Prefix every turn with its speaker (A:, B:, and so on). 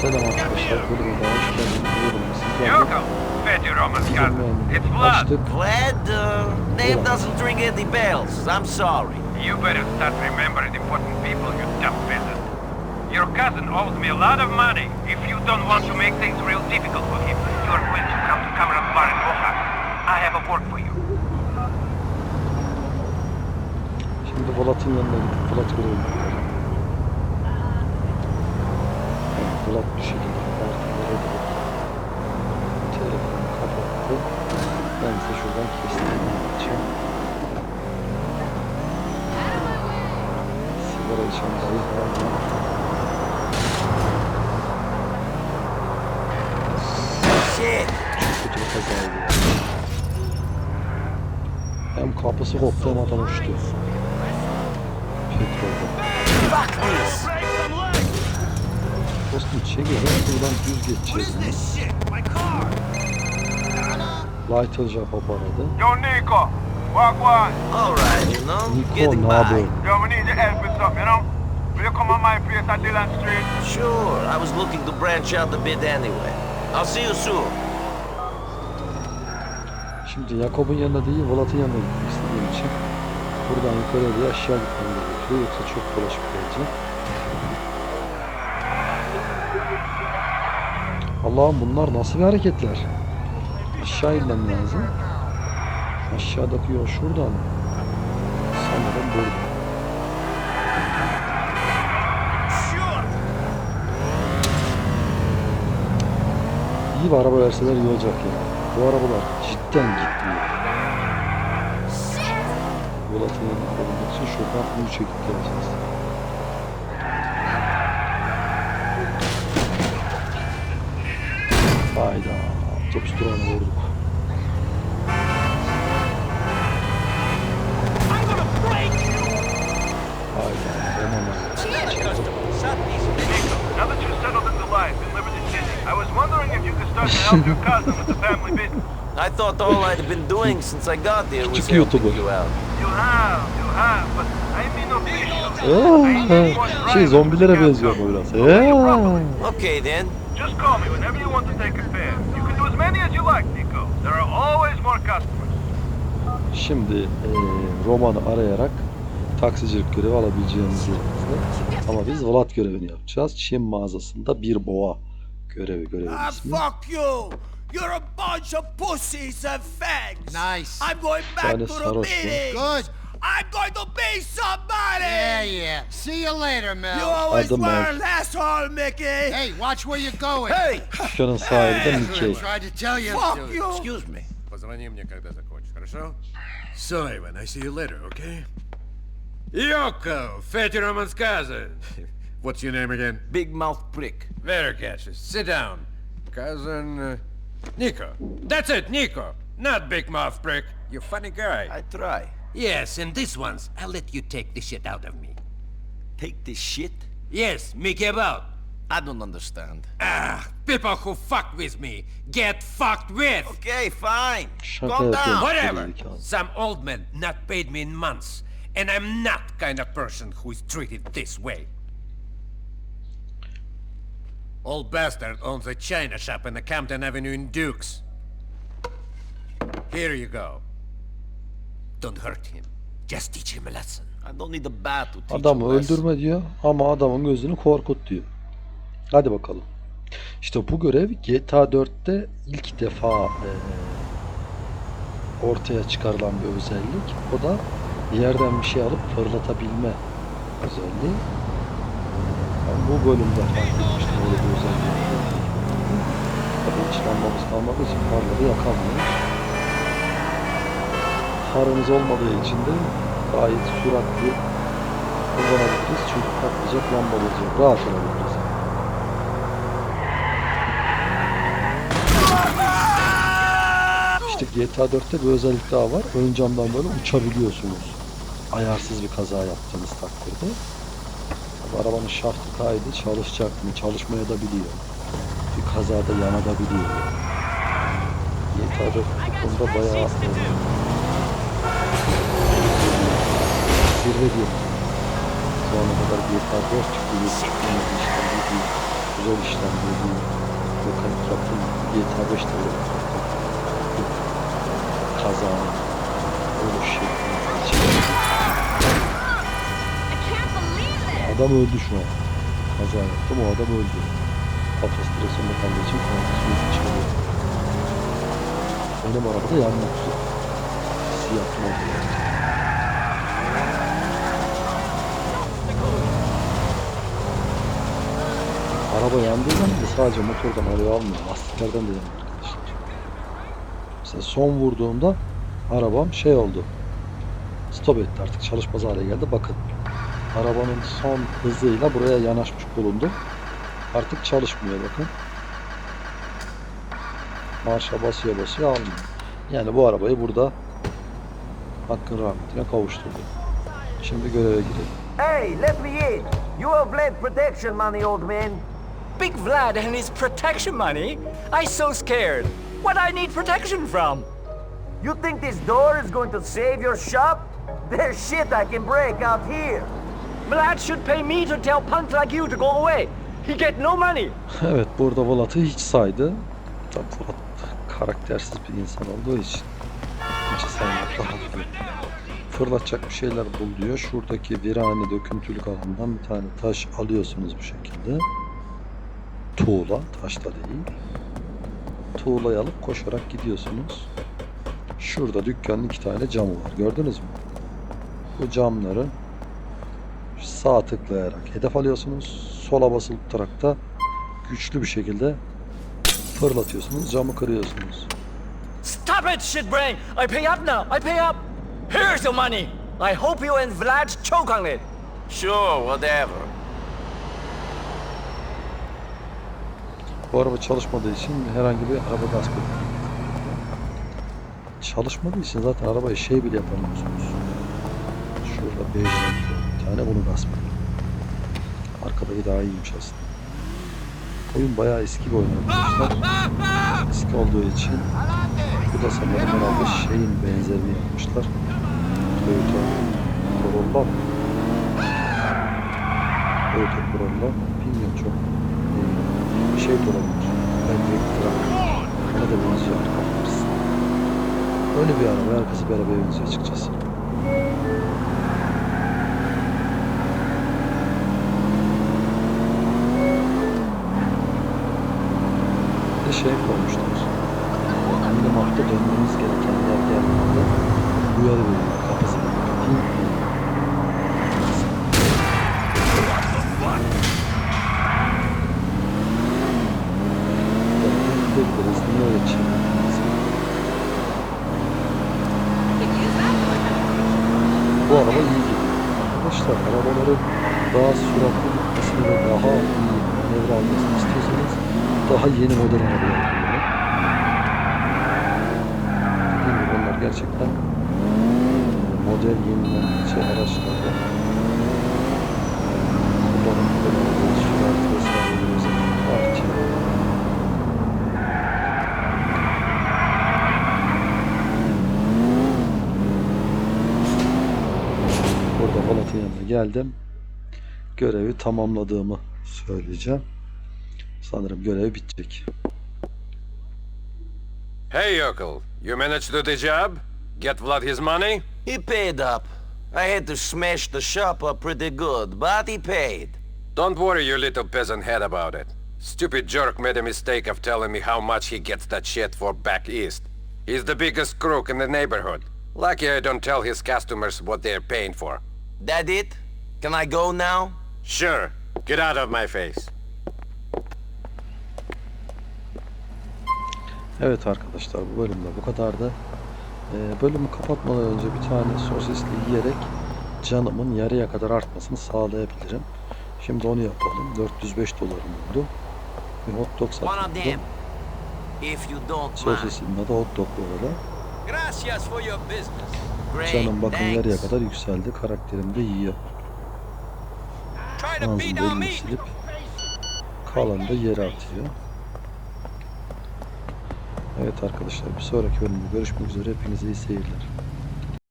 A: Selam arkadaşlar. Bölüme daha hoş geldiniz. Buyurun. Sizlerle
B: Yoko, Betty Roman's cousin. It's blood.
A: açtık.
C: Glad uh, name doesn't ring any bells. I'm sorry.
B: You better start remembering important people, you dumb peasant. Your cousin owes me a lot of money. If you don't want to make things real difficult for him, you are going to come to Cameron Bar in Oaxaca. I have a work for you.
A: Şimdi Polat'ın yanına gidip Polat görelim.
C: Shit.
A: Çok kötü bir kazaydı ya. Hem kapısı koptu hem adam uçtu.
C: This.
A: Dostum çek ya. Buradan düz geçeceğiz. Light alacak hop aradı.
B: Yo, Nico, walk one.
C: All right, you know, getting
A: ne
C: by.
B: Yo, we need your help with something, you know? Will you come on my place at Dillon Street?
C: Sure, I was looking to branch out a bit anyway. I'll see you soon.
A: Şimdi Jakob'un yanına değil Volat'ın yanına gitmek istediğim için buradan yukarıya değil aşağı gitmem gerekiyor. Yoksa çok dolaşıp geleceğim. Allah'ım bunlar nasıl bir hareketler? Aşağı inmem lazım. Aşağıdaki yol şuradan. Sanırım burada. İyi bir araba verseler iyi olacak ya. Bu arabalar cidden gitmiyor. Volat'ın yanına koymak için şuradan bunu çekip geleceğiz. Hayda. Otobüs durağına vurduk. Hayda. Hemen
B: Nico, now that you're settled into life in Liberty City, I was wondering if you could start to help your cousin with the family business.
C: I thought all I'd been doing since I got here was helping you out.
B: You have, you have, but I mean officially.
A: Aa, şey zombilere benziyor bu biraz.
C: Okay then.
B: Just call me whenever you want to take a fare. You can do as many as you like, Nico. There are always more customers.
A: Şimdi eee romanı arayarak taksicilik görevi alabileceğimiz yerimizde. Ama biz Volat görevini yapacağız. Çin mağazasında bir boğa görevi görevi
D: Ah,
A: ismi.
D: fuck you! You're a bunch of pussies and fags!
E: Nice.
D: I'm going back
A: Tane
D: to the
A: sarhoş bu.
D: meeting!
E: Good.
D: I'm going to be somebody!
E: Yeah, yeah. See you later, Mel.
D: You always
A: Adım
D: were
A: Mel.
D: an asshole, Mickey!
E: Hey, watch where you're going.
D: Hey!
A: Dükkanın sahibi de
E: I
A: Mickey.
E: tried to tell you.
D: Fuck
E: to.
D: you!
C: Excuse me.
F: Позвони мне, когда закончишь, хорошо? So, Ivan, I see you later, okay? Yoko, Fatty Roman's cousin. What's your name again?
C: Big mouth prick.
F: Very catchy. Sit down. Cousin... Uh, Nico. That's it, Nico. Not Big Mouth Prick. You funny guy.
C: I try.
F: Yes, and this once, I'll let you take the shit out of me.
C: Take the shit?
F: Yes, Mickey about.
C: I don't understand.
F: Ah, people who fuck with me get fucked with.
C: Okay, fine.
A: Şaka
C: Calm down.
F: Whatever. Some old man not paid me in months, and I'm not kind of person who is treated this way. Old bastard owns a china shop in the Campton Avenue in Dukes. Here you go. Don't hurt him. Just teach him a lesson.
C: I don't need a bat to teach
A: Adamı
C: a lesson.
A: öldürme diyor ama adamın gözünü korkut diyor. Hadi bakalım. İşte bu görev GTA 4'te ilk defa eee, ortaya çıkarılan bir özellik. O da yerden bir şey alıp fırlatabilme özelliği. Ben bu bölümde fark etmiştim öyle bir özelliği. Tabii hiç lambamız kalmadığı için farları yakamıyoruz. Farımız olmadığı için de gayet süratli kullanabiliriz. Çünkü patlayacak lambalar yok. Rahat olabiliriz. İşte GTA 4'te bir özellik daha var. Ön camdan böyle uçabiliyorsunuz. Ayarsız bir kaza yaptığınız takdirde. Arabanın şaftı kaydı. Çalışacak mı? Çalışmaya da biliyor. Bir kazada yanabiliyor. 4 bu konuda bayağı e, zirve diyor. Şu ana kadar GTA 4 çıktı. 7 işlemci değil. güzel işlendiği bir mekanik yapım GTA 5'te de kazanın oluş Adam öldü şu an. Kaza yaptım o adam öldü. Kafestrasyonda kaldığı için kafestrasyonu çıkarıyor. Benim arabada yanmak üzere. Siyah model. Araba yandığı zaman da sadece motordan alev almıyor. Lastiklerden de yanıyor arkadaşlar. Mesela son vurduğumda arabam şey oldu. Stop etti artık çalışmaz hale geldi. Bakın arabanın son hızıyla buraya yanaşmış bulundu. Artık çalışmıyor bakın. Marşa basıyor basıyor almıyor. Yani bu arabayı burada hakkın rahmetine kavuşturdu. Şimdi göreve girelim.
G: Hey, let me in. You have Vlad protection money, old man.
H: Big Vlad and his protection money? I so scared. What I need protection from?
G: You think this door is going to save your shop? There's shit I can break out here.
H: Vlad should pay me to tell punks like you to go away. He get no money.
A: Evet burada Volat'ı hiç saydı. Tabii Volat karaktersiz bir insan olduğu için hiç saymakta haklı. Fırlatacak bir şeyler bul diyor. Şuradaki virane döküntülük alandan bir tane taş alıyorsunuz bu şekilde. Tuğla, taş da değil. Tuğlayı alıp koşarak gidiyorsunuz. Şurada dükkanın iki tane camı var. Gördünüz mü? Bu camları sağ tıklayarak hedef alıyorsunuz. Sola basılı tutarak da güçlü bir şekilde fırlatıyorsunuz. Camı kırıyorsunuz.
H: Stop it, shitbrain! I pay up now. I pay up. Here's the money. I hope you and Vlad choke on it.
C: Sure, whatever.
A: Bu araba çalışmadığı için herhangi bir araba gasp etmiyor. Çalışmadığı için zaten arabayı şey bile yapamıyorsunuz. Şurada bir tane bunu gasp ediyor. Arkadaki daha iyiymiş aslında. Oyun bayağı eski bir oyun arkadaşlar. Eski olduğu için bu da sanırım herhalde şeyin benzerini yapmışlar. Toyota Corolla? Toyota Corolla bilmiyorum çok. Ee, Bir şey de olabilir. Belki Trak. Ona da benziyor arka. Öyle bir araba, arkası bir arabaya benziyor açıkçası. Şey koymuşlar. Minimarkta dönmeniz gereken yer geldiğinde uyarı veriyor. Kapatayım. Bekleriz. Niye öyle
I: for
A: Bu araba iyi gidiyor. Arkadaşlar arabaların daha süratli gitmesini ve daha iyi manevra almasını istiyorsanız daha yeni model arabalar. Dediğim onlar gerçekten model yenilen şey araçlarda. Burada Balat'ın yanına geldim. Görevi tamamladığımı söyleyeceğim. Sanırım görev bitecek.
B: Hey, Yokel. You managed to do the job? Get Vlad his money?
C: He paid up. I had to smash the shop up pretty good, but he paid.
B: Don't worry your little peasant head about it. Stupid jerk made a mistake of telling me how much he gets that shit for back east. He's the biggest crook in the neighborhood. Lucky I don't tell his customers what they're paying for.
C: That it? Can I go now?
B: Sure. Get out of my face.
A: Evet arkadaşlar bu bölümde bu kadardı. Ee, bölümü kapatmadan önce bir tane sosisli yiyerek canımın yarıya kadar artmasını sağlayabilirim. Şimdi onu yapalım. 405 dolarım oldu. Bir hot dog
C: mind.
A: Sosisinin adı hot dog bu arada. Canım bakın yarıya kadar yükseldi. Karakterim de yiyor. Belini
H: me.
A: silip kalanı da yere atıyor. Evet arkadaşlar bir sonraki bölümde görüşmek üzere. Hepinize iyi seyirler.